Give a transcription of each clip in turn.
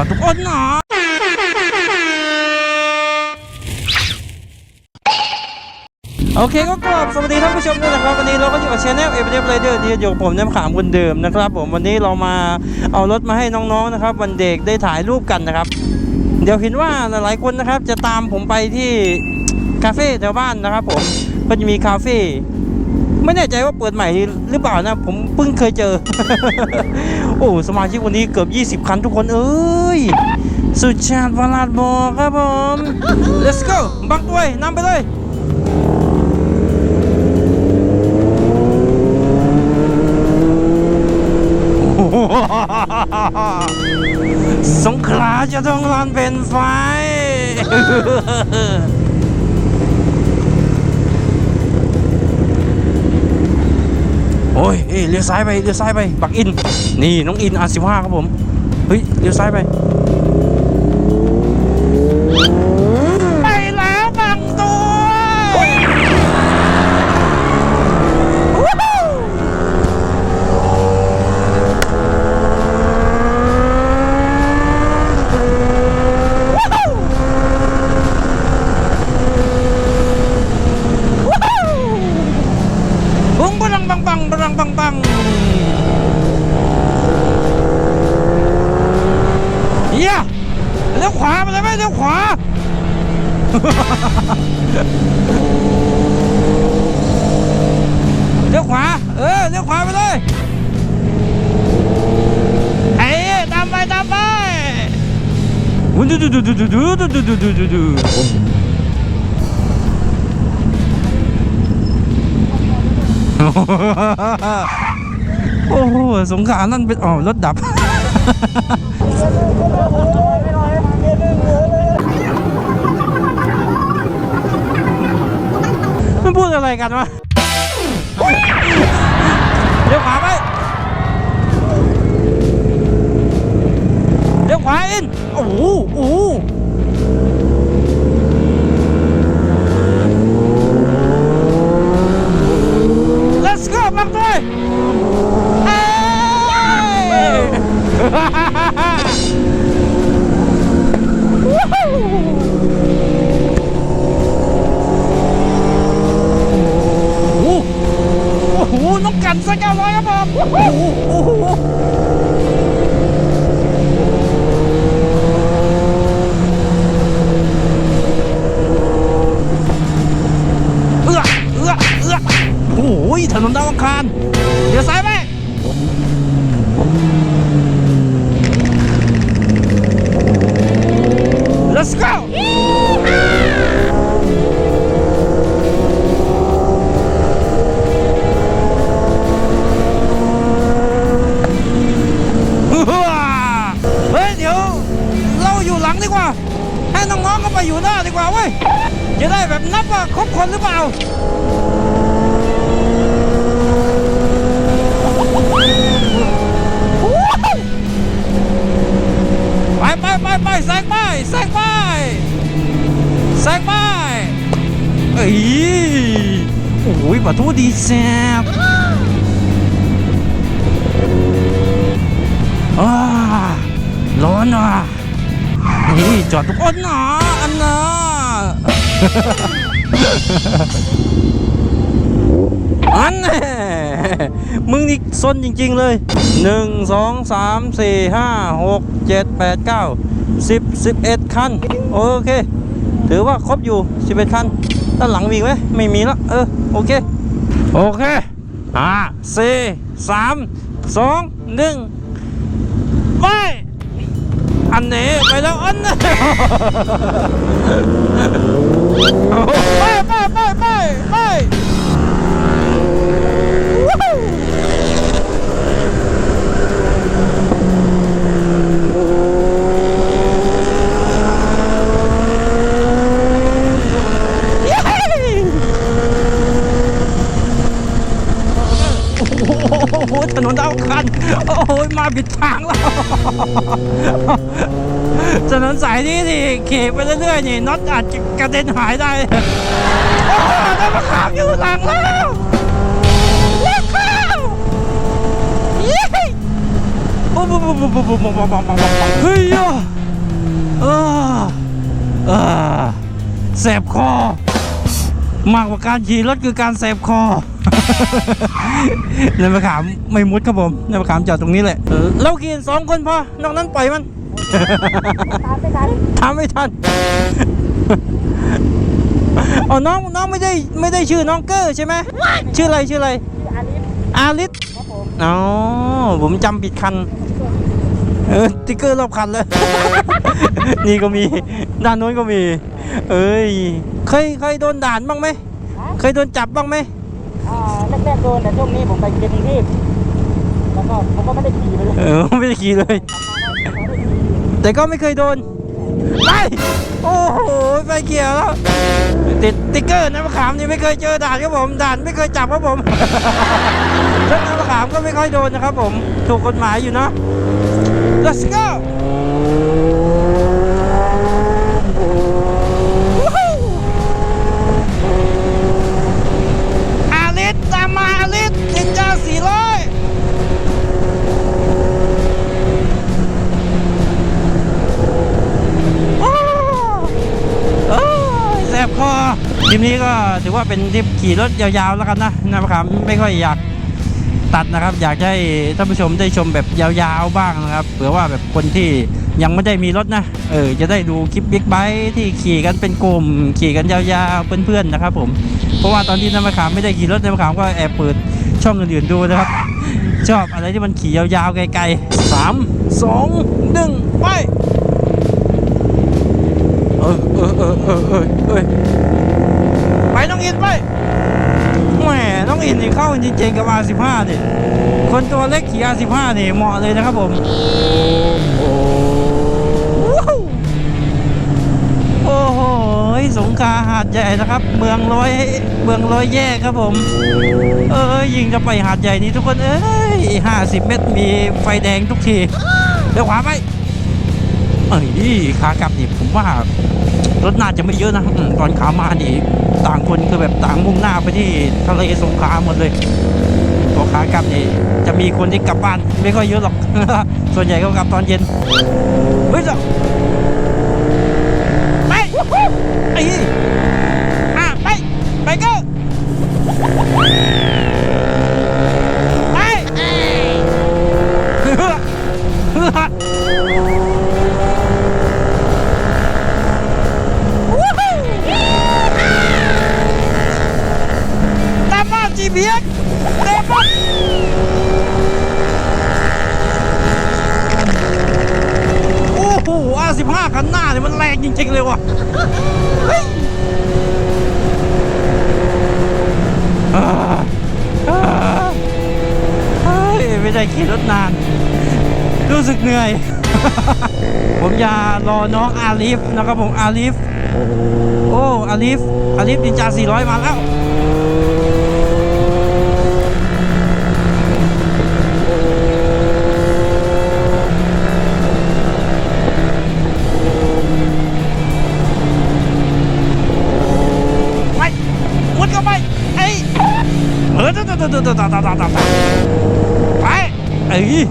อดทุกคนเนาะโอเคก็กราบสวัสดีท่านผู้ชมด้วยนะครับวันนี้เราก็อยู่กับช anel เอเวอเรสต์ไรเดอร์ที่อยู่กับผมน้ำขามคนเดิมนะครับ ผมวันนี้เรามาเอารถมาให้น้องๆนะครับ วันเด็กได้ถ่ายรูปกันนะครับ เดี๋ยวเห็นว่าหลายๆคนนะครับ จะตามผมไปที่คาเฟ่แถวบ้านนะครับ ผมก็จะมีคาเฟ่ไม่แน่ใจว่าเปิดใหม่หรือเปล่านะ ผมเพิ่งเคยเจอ โอ้สมาชิกวันนี้เกือบ 20 คันทุกคนเอ้ย สุดชาติวลาดบอกครับผม let's go บักด้วยนำไปเลยสงขลาจะต้องร้อนเป็นไฟ โอ้ยเอ้ยเลี้ยวซ้ายไปเลี้ยวซ้ายไปบักอิน นี่น้องอินอาสิบห้าครับผม เฮ้ยเลี้ยวซ้ายไปไป ดูดูดูดูดูดูดูดูดูดูดูโอ้โหสงขลานั่นเป็นอ๋อรถดับมันพูดอะไรกันวะเลี้ยวขาไป 오! 오! องๆก็ไปอยู่หน้าดีกว่าเว้ยจะได้แบบนับว่าครบคนหรือเปล่าไปไปไปไปแซงไปแซงไปแซงไปเอ้ยโอ้ยปะทูดีแซ่บอาร้อนอะนี่จอดทุกคนหนาอันน่ะ อันแน่มึงนี่ซนจริง ๆ เลยหนึ่งสองสามสี่ห้าหกเจ็ดแปดเก้าสิบสิบเอ็ดคัน โอเค ถือว่าครบอยู่สิบเอ็ดคัน ด้านหลังมีอีกไหมไม่มีแล้วเออ โอเค โอเคห้าสี่สามสองหนึ่งไปอันนี้ไปแล้วอันนี้ ไปไปไปไปไปวู้ฮู้เย้โอ้โหถนนดาวคัน โอ้โหมาผิดทางแล้ว ถนนสายนี้นี่ขี่ไปเรื่อยๆนี่น็อตอาจจะกระเด็นหายได้โอ้โหได้มาขามอยู่หลังแล้วว้าเย้โอ้ปุ๊บปุ๊บปุ๊บปุ๊บปุ๊บปุ๊บปุ๊บปุ๊บปุ๊บบเฮ้ยอะเออเออแสบคอมากกว่าการขี่รถคือการแสบคอในมะขามไม่มุดครับผมในมะขามจอดตรงนี้แหละเออเราขี่สองคนพอนอกนั้นปล่อยมัน ตามไม่ทันทำไม่ทันอ๋อน้องน้องไม่ได้ไม่ได้ชื่อน้องเกอร์ใช่ไหมชื่ออะไรชื่ออะไรที่อาลิฟอาริสครับผมอ๋อผมจำผิดคันเออสติ๊กเกอร์รอบคันเลยนี่ก็มีด้านโน้นก็มี เอ้ยเคยเคยโดนด่านบ้างไหมเคยโดนจับบ้างไหมอ่าแรกๆโดนแต่ช่วงนี้ผมไปเรียนกรุงเทพแล้วก็ผมก็ไม่ได้ขี่ไปเลยเออไม่ได้ขี่เลยไม่ได้ขี่ แต่ก็ไม่เคยโดนไปโอ้โหไฟเขียวแล้วติดติ๊กเกอร์นะมะขามนี่ไม่เคยเจอด่านครับผมด่านไม่เคยจับครับผมรถน้ำมะขามก็ไม่ค่อยโดนนะครับผมถูกกฎหมายอยู่เนาะ let's go Woohoo อาลิสตามมาอาลิสนินจาสี่ร้อยแสบคอ ทริปนี้ก็ถือว่าเป็นทริปขี่รถยาวๆแล้วกันนะนะครับไม่ค่อยอยากตัดนะครับ อยากให้ท่านผู้ชมได้ชมแบบยาวๆบ้างนะครับเผื่อว่าแบบคนที่ยังไม่ได้มีรถนะเออจะได้ดูคลิปบิ๊กไบค์ที่ขี่กันเป็นกลุ่ม ขี่กันยาวๆเพื่อนๆนะครับ ผมเพราะว่าตอนที่น้ำมะขามไม่ได้ขี่รถน้ำมะขามก็แอบเปิดช่องอื่นๆดูนะครับ ชอบอะไรที่มันขี่ยาวๆไกลๆสามสองหนึ่งไปเออเออเออเออเออ ต้องอินไปแหมน้องอินนี่เข้าจริงๆกับ R15 นี่คนตัวเล็กขี่ R15 นี่เหมาะเลยนะครับผมว้าวโอ้โหสงขลาหาดใหญ่นะครับ เมืองร้อยเมืองร้อยแยกครับผม เออยิงจะไปหาดใหญ่นี้ทุกคนเอ้ยห้าสิบเมตรมีไฟแดงทุกทีเดี๋ยวขวาไป เอ้ยขากลับนี่ผมว่ารถน่าจะไม่เยอะนะตอนขามานี่ต่างคนคือแบบต่างมุ่งหน้าไปที่ทะเลสงขลาหมดเลยพอขากลับนี่จะมีคนที่กลับบ้านไม่ค่อยเยอะหรอก ส่วนใหญ่ก็กลับตอนเย็น เฮ้ยจ้ะไปไอ้ ขี่รถนาน รู้สึกเหนื่อย ผมจะรอน้องอาลิฟนะครับผมอาลิฟ โอ้อาลิฟอาลิฟนินจา400 มาแล้ว 아이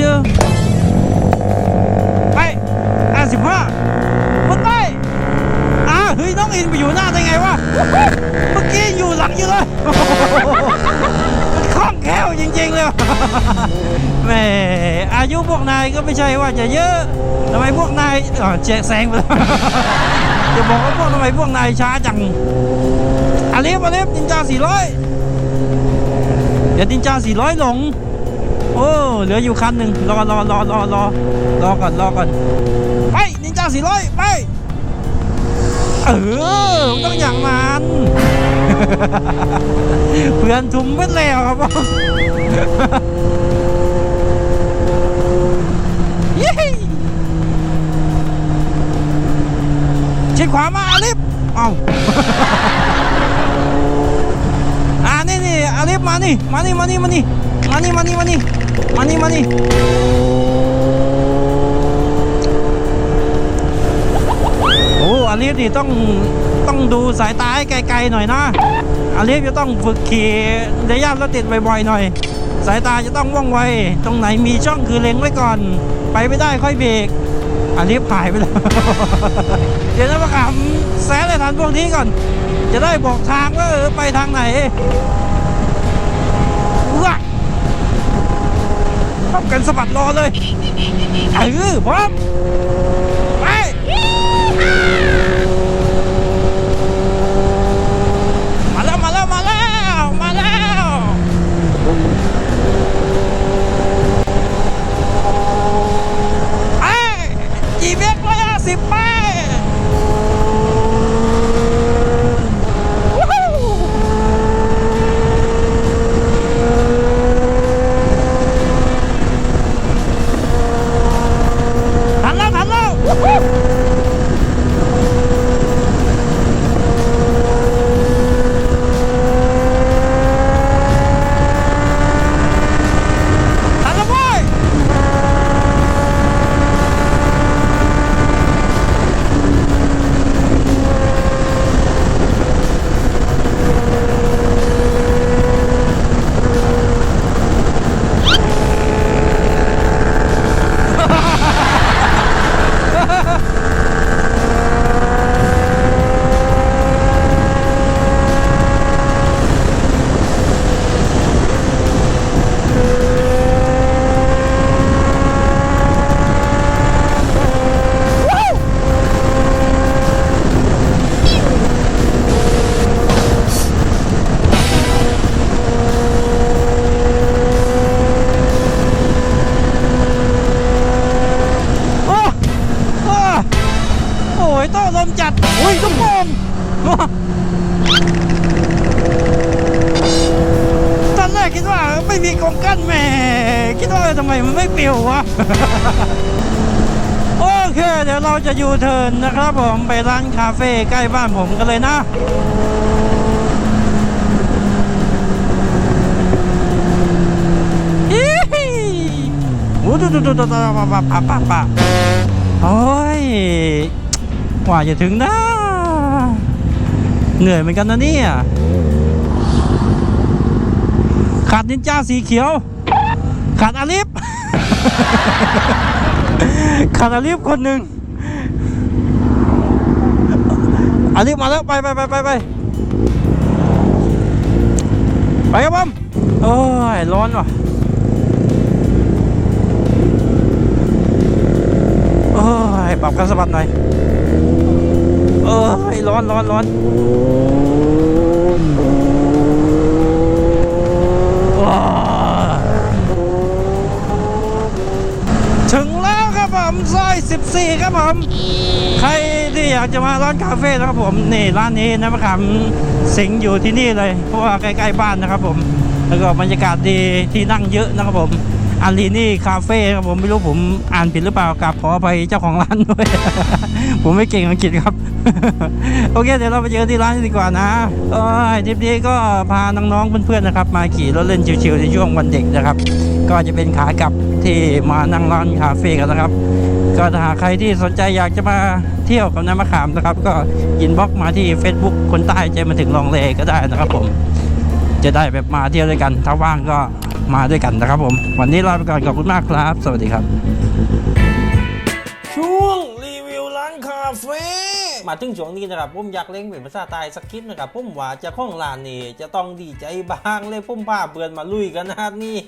Yeah. 115คนใต้อ่าเฮ้ยน้องอินไปอยู่หน้าได้ไงวะ เมื่อกี้อยู่หลังอยู่เลยคล่องแคล่วจริงๆเลยแม่อายุพวกนายก็ไม่ใช่ว่าจะเยอะทำไมพวกนายอ๋อเจ๊แซงไปแล้วจะบอกว่าพวกทำไมพวกนายช้าจังอาเล็บอาเล็บนินจาสี่ร้อยเดี๋ยวนินจา400 หลง โอ้ เหลืออยู่คันหนึ่งรอรอรอรอรอรอก่อนรอก่อน นินจาสี่ร้อยไป เออต้องอย่างมันเพื่อนทุ่มไปแล้วครับผมยี่ชิดขวามาอาลิฟเอาอ่านี่นี่อาลิฟมานี่ มานี่ มานี่ มานี่ มานี่ มานี่ มานี่ มานี่ มานี่ อาลิฟนี่ต้องต้องดูสายตาให้ไกลๆหน่อยนะอาลิฟจะต้องฝึกขี่ระยะรถติดบ่อยๆหน่อย สายตาจะต้องว่องไว ตรงไหนมีช่องคือเล็งไว้ก่อน ไปไม่ได้ค่อยเบรกอาลิฟหายไปแล้ว เดี๋ยวนะมาขำแซะเลยทันพวกนี้ก่อน จะได้บอกทางว่าเออไปทางไหนว้าทำกันสะบัดรอเลยเออพร้อม โอเค เดี๋ยวเราจะยูเทิร์นนะครับผมไปร้านคาเฟ่ใกล้บ้านผมกันเลยนะอีฮีโอ้ดูดูดูดูดูปะปะปะปะปะโอ้ยกว่าจะถึงนะ เหนื่อยเหมือนกันนะเนี่ยขาดนินจาสีเขียวขาดอาลิฟ ขาดอาลิฟคนหนึ่งอาลิฟมาแล้ว ไปไปไปไปไปไปครับผมโอ้ย ร้อนว่ะโอ้ย ปรับกันสะบัดหน่อย เอ้ยร้อนร้อนร้อน ผมซอย 14 ครับผม ใครที่อยากจะมาร้านคาเฟ่นะครับผมนี่ร้านนี้นะครับสิงอยู่ที่นี่เลยเพราะว่าใกล้ๆบ้านนะครับผมแล้วก็บรรยากาศดีที่นั่งเยอะนะครับผมอารีนี่คาเฟ่ครับผมไม่รู้ผมอ่านผิดหรือเปล่ากับขออภัยเจ้าของร้านด้วย ผมไม่เก่งอังกฤษครับ โอเค เดี๋ยวเราไปเจอที่ร้านดีกว่านะเอ้ยทริปนี้ก็พาน้องๆเพื่อนๆนะครับ มาขี่รถเล่นชิวๆในช่วงวันเด็กนะครับ ก็จะเป็นขากลับที่มานั่งร้านคาเฟ่กันนะครับ ก็ถ้าหากใครที่สนใจอยากจะมาเที่ยวกับน้ำมะขามนะครับ ก็ยินบ็อกมาที่ Facebook คนใต้ใจมาถึงลองเลก็ได้นะครับผม จะได้แบบมาเที่ยวด้วยกัน ถ้าว่างก็มาด้วยกันนะครับผม วันนี้ลาไปก่อนขอบคุณมากครับ สวัสดีครับ ช่วงรีวิวร้านคาเฟ่ มาถึงช่วงนี้นะครับผมอยากเล่งเป็นภาษาใต้สักคลิปนะครับผมว่าจะข้องร้านนี้จะต้องดีใจบ้างเลยผมพาเพื่อนมาลุยกันนะนี่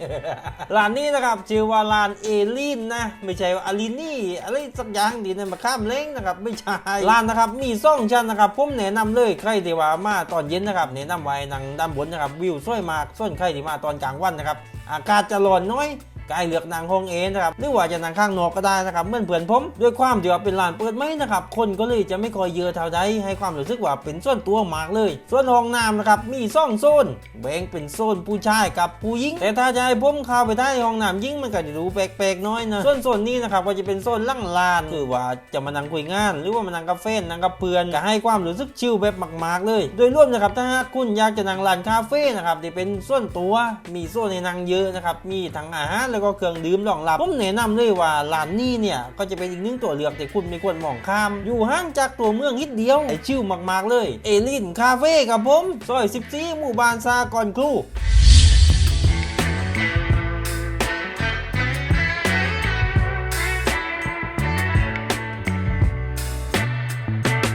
ร้านนี้นะครับชื่อว่าร้านเอลินนะ ไม่ใช่ว่าอารินี่อะไรสักอย่างดีนะมาข้ามเล้งนะครับไม่ใช่ร้านนะครับมีซ่องชั้นนะครับผมแนะนำเลยใครที่ว่ามาตอนเย็นนะครับแนะนำไว้นังด้านบนนะครับวิวสวยมากส่วนใครที่มาตอนกลางวันนะครับอากาศจะร้อนน้อย กายเลือกนางห้องเองนะครับหรือว่าจะนางข้างนอกก็ได้นะครับเหมื่อนเพื่อนผมด้วยความที่ว่าเป็นร้านเปิดไม่นะครับคนก็เลยจะไม่คอยเยอะเท่าใดให้ความรู้สึกว่าเป็นส่วนตัวมากเลย ส่วนห้องน้ำนะครับมีซ่องโซนแบ่งเป็นโซนผู้ชายกับผู้หญิง แต่ถ้าจะให้ผมเข้าไปได้ห้องน้ำหญิงมันก็จะดูแปลกๆน้อยนะส่วนโซนนี้นะครับก็จะเป็นโซนล่างลานคือว่าจะมานั่งคุยงาน หรือว่ามานั่งกาแฟนั่งกับเพื่อนจะให้ความรู้สึกชิลแบบมากๆเลย โดยรวมนะครับถ้าคุณอยากจะนั่งร้านคาเฟ่นะครับที่เป็นส่วนตัวมีโซนในนั่งเยอะนะครับมีทั้งอาหารแล้วก็เครื่องดื่มรองรับผมแนะนำเลยว่าร้านนี้เนี่ยก็จะเป็นอีกหนึ่งตัวเลือกที่คุณไม่ควรมองข้าม อยู่ห่างจากตัวเมืองนิดเดียวไอชิลมากๆเลย เอลินคาเฟ่ครับผมซอย 14 หมู่บ้านซากอนครู